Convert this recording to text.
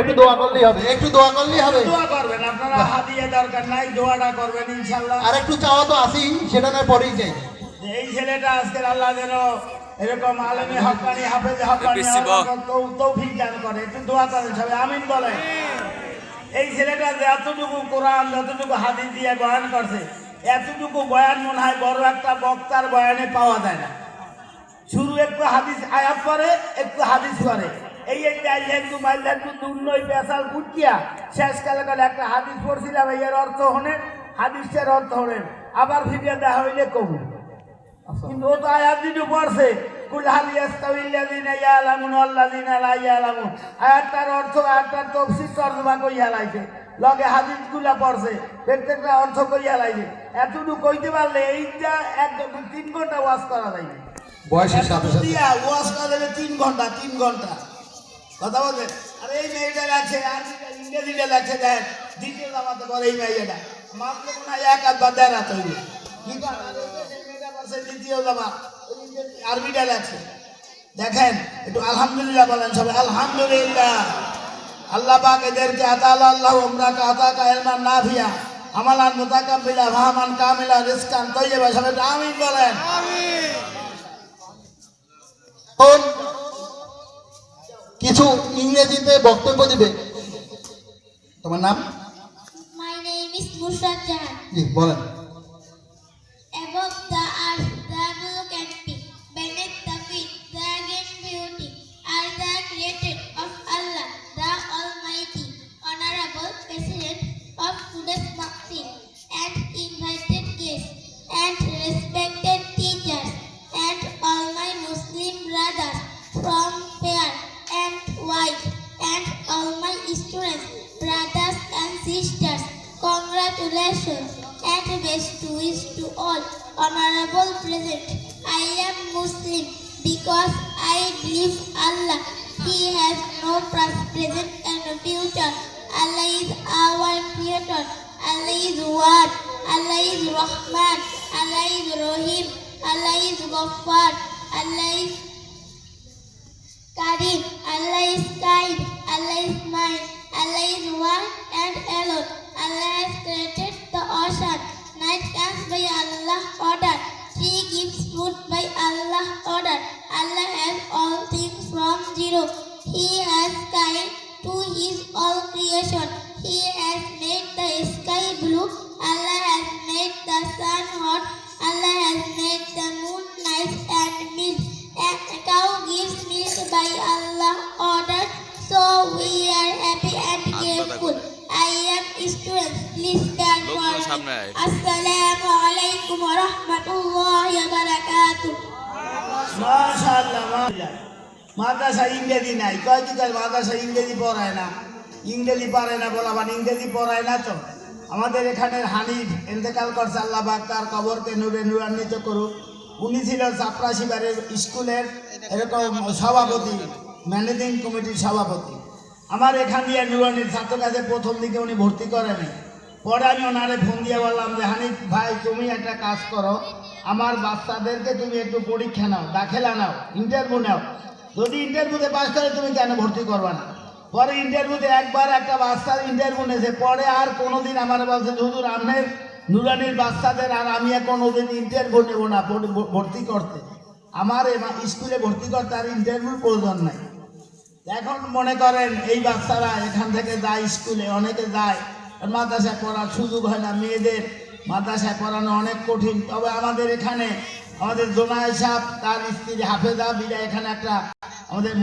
একটু দোয়া করলেই হবে। একটু দোয়া করলেই হবে। দোয়া করবেন আপনারা হাদিয়ে দরকার নাই দোয়াটা করবেন ইনশাল্লাহ আর একটু চাওয়া তো আসি সেটা নয় পরেই চাই। যে এই ছেলেটা আজকের আল্লাহ যেন এরকম আলমী হকানি হাফেজ হকানি তৌফিক দান করে। একটু দোয়া করেন সবাই আমিন বলেন। এই ছেলেটা যে এতটুকু কোরআন যতটুকু হাদিস দিয়ে বয়ান করছে এতটুকু বয়ান মনে হয় বড় একটা বক্তার বয়ানে পাওয়া যায় না। শুরু একটু হাদিস আয়াত করে একটু হাদিস করে। এই একটু মাইলে একটু দুর্নয় পেশাল কুটিয়া শেষকালে কালে একটা হাদিস পড়ছিলাম এর অর্থ হনেন হাদিসের অর্থ হনেন আবার ফিরিয়ে দেওয়া হইলে কমু কিন্তু ও তো আয়াত দুটো পড়ছে কুল হাল ইয়াস্তাউিল্লাযিনা ইয়ালামুন ওয়াল্লাযিনা লা ইয়ালামুন। আয়াতটার অর্থ আয়াতটার তাফসীর তরজমা কইয়া লাইছে। লগে হাদিসগুলা পড়ছে প্রত্যেকটা অর্থ কইয়া লাইছে। এতটুকু কইতে পারলে এইটা এক তিন ঘণ্টা ওয়াজ করা যাইবে। বয়সের সাথে সাথে। ওয়াজ করা যাবে তিন ঘণ্টা তিন ঘণ্টা। কথা বলছেন আর এই মেয়েটা লাগছে আর ইংরেজিটা লাগছে দেখ। দ্বিতীয় জামাতে পরে এই মেয়েটা মাত্র মনে হয় এক আধ বা দেড় হাত হইবে। কি দ্বিতীয় জামা আরবিটা লাগছে দেখেন একটু আলহামদুলিল্লাহ বলেন সবাই আলহামদুলিল্লাহ। আল্লাহ পাক এদেরকে আতাল আল্লাহ উমরাকা আতাকা ইলমান নাফিয়া। আমালান মুতাকাব্বিলা ফাহমান কামিলা রিজকান তাইয়্যিবা সবাই আমিন বলেন। এখন কিছু ইংরেজিতে বক্তব্য দিবে। তোমার নাম? My name is Nusrat Jahan ji বলেন। Congratulations and best wish to all. Honorable present. I am Muslim because I believe Allah. He has no past, present and future. Allah is our creator. Allah is one. Allah is Rahman. Allah is Rahim. Allah is Ghaffar. Allah is Karim, Allah is kind, all creation. He has made the sky blue. Allah has made the sun hot. Allah has made the moon nice and mild. And a cow gives milk by Allah order. So we are happy and grateful. I am student. Please stand for me. Assalamu alaikum wa rahmatullahi wa barakatuh. মাশাআল্লাহ মাশাআল্লাহ মাদ্রাসা ইংরেজি নাই কয় কি মাদ্রাসা ইংরেজি পড়ায় না ইংরেজি পারে না বলা মানে ইংরেজি পড়ায় না তো। আমাদের এখানে হানিফ এতেকাল করছে আল্লাহ বাগ তার কবরকে নূরে নূরান্বিত করুক। উনি ছিল চাপরাশিবারের স্কুলের এরকম সভাপতি, ম্যানেজিং কমিটির সভাপতি। আমার এখান দিয়ে নুরানির ছাত্র কাছে প্রথম দিকে উনি ভর্তি করেনি। পরে আমি ওনারে ফোন দিয়ে বললাম যে, হানিফ ভাই, তুমি একটা কাজ করো। আমার বাচ্চাদেরকে তুমি একটু পরীক্ষা নাও, দাখেলা নাও ইন্টারভিউ নাও। যদি ইন্টারভিউতে পাস করে তুমি কেন ভর্তি করবা না? পরে ইন্টারভিউতে একবার একটা বাচ্চার ইন্টারভিউ নিয়েছে পরে আর কোনোদিন আমার বলছে, হুজুর, আপনার নুরানির বাচ্চাদের আর আমি আর কোনোদিন ইন্টারভিউ নেব না ভর্তি করতে। আমার স্কুলে ভর্তি করতে আর ইন্টারভিউর প্রয়োজন নাই। এখন মনে করেন, এই বাচ্চারা এখান থেকে যায় স্কুলে, অনেকে যায়। মাদ্রাসায় পড়ার সুযোগ হয় না, মেয়েদের মাদ্রাসায় পড়ানো অনেক কঠিন। তবে আমাদের এখানে, আমাদের জোনায় সাহেব, তার স্ত্রী হাফেজা বিরা এখানে একটা আমাদের